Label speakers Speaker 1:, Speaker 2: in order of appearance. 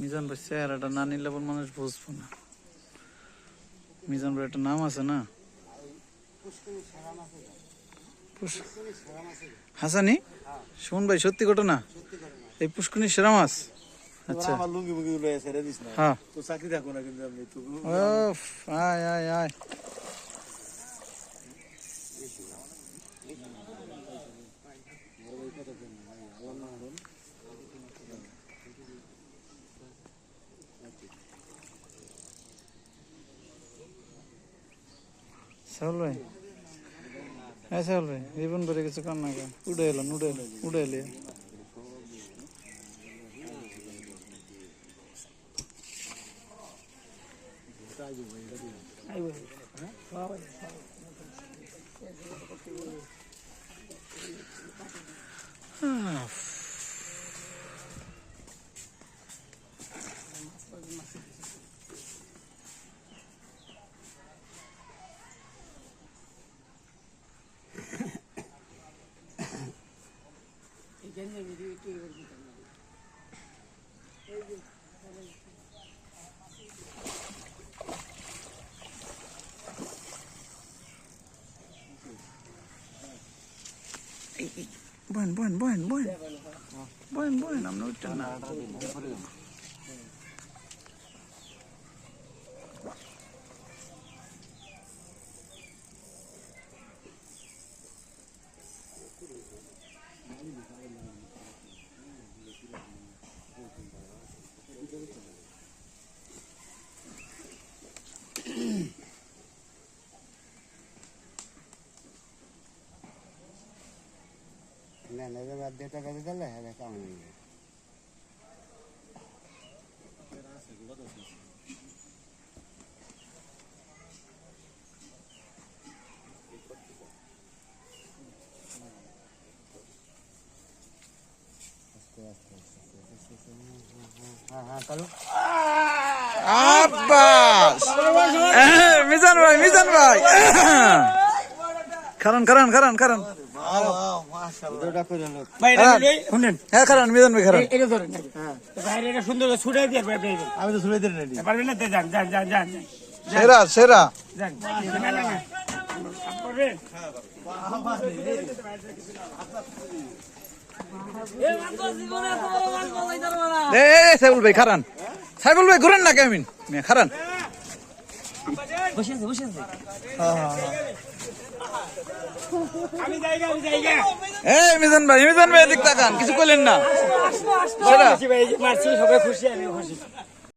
Speaker 1: মিজান ভাই চেহারাটা না নিলে আবার মানুষ বুঝব না। মিজান ভাই একটা নাম আছে না? হাসানি? শুন ভাই সত্যি ঘটনা? এই পুষ্কুনি সেরা মাছ? আচ্ছা।
Speaker 2: আমার লুঙ্গি মুঙ্গি লয়ে ছেড়ে দিস না।
Speaker 1: হ্যাঁ।
Speaker 2: তো চাকরি থাকব না কিন্তু আমি তো
Speaker 1: ওফ আয় আয় আয়। সাহুল ভাই? হ্যাঁ সাহুল ভাই করে কিছু কর না কেন উড়ে এলাম উড়ে উড়ে এলে। Buan, buan, buan, buan. Buan, buan, I'm not done.
Speaker 3: না না এবার দেড় টাকা দিয়ে দিলে হ্যাঁ কেমন হ্যাঁ হ্যাঁ চলো
Speaker 1: আব্বাস এহ, মিজান ভাই মিজান ভাই। খারান খারান খারান খারান।
Speaker 3: দুটা করে লোক
Speaker 4: ভাই
Speaker 1: হ্যাঁ। হ্যাঁ খারান মিজান খারান।
Speaker 4: সুন্দর ছুটাই দিয়ে
Speaker 2: আমি তো
Speaker 4: পারবেন না? যান যান যান যান।
Speaker 1: সেরা সেরা। সাইবুল ভাই খারান। সাইবুল ভাই ঘুরেন না কেমিন খারান। এ মিজান ভাই মিজান ভাই এদিক তাকান কিছু করলেন না।
Speaker 4: মারছি সবাই খুশি আমি খুশি।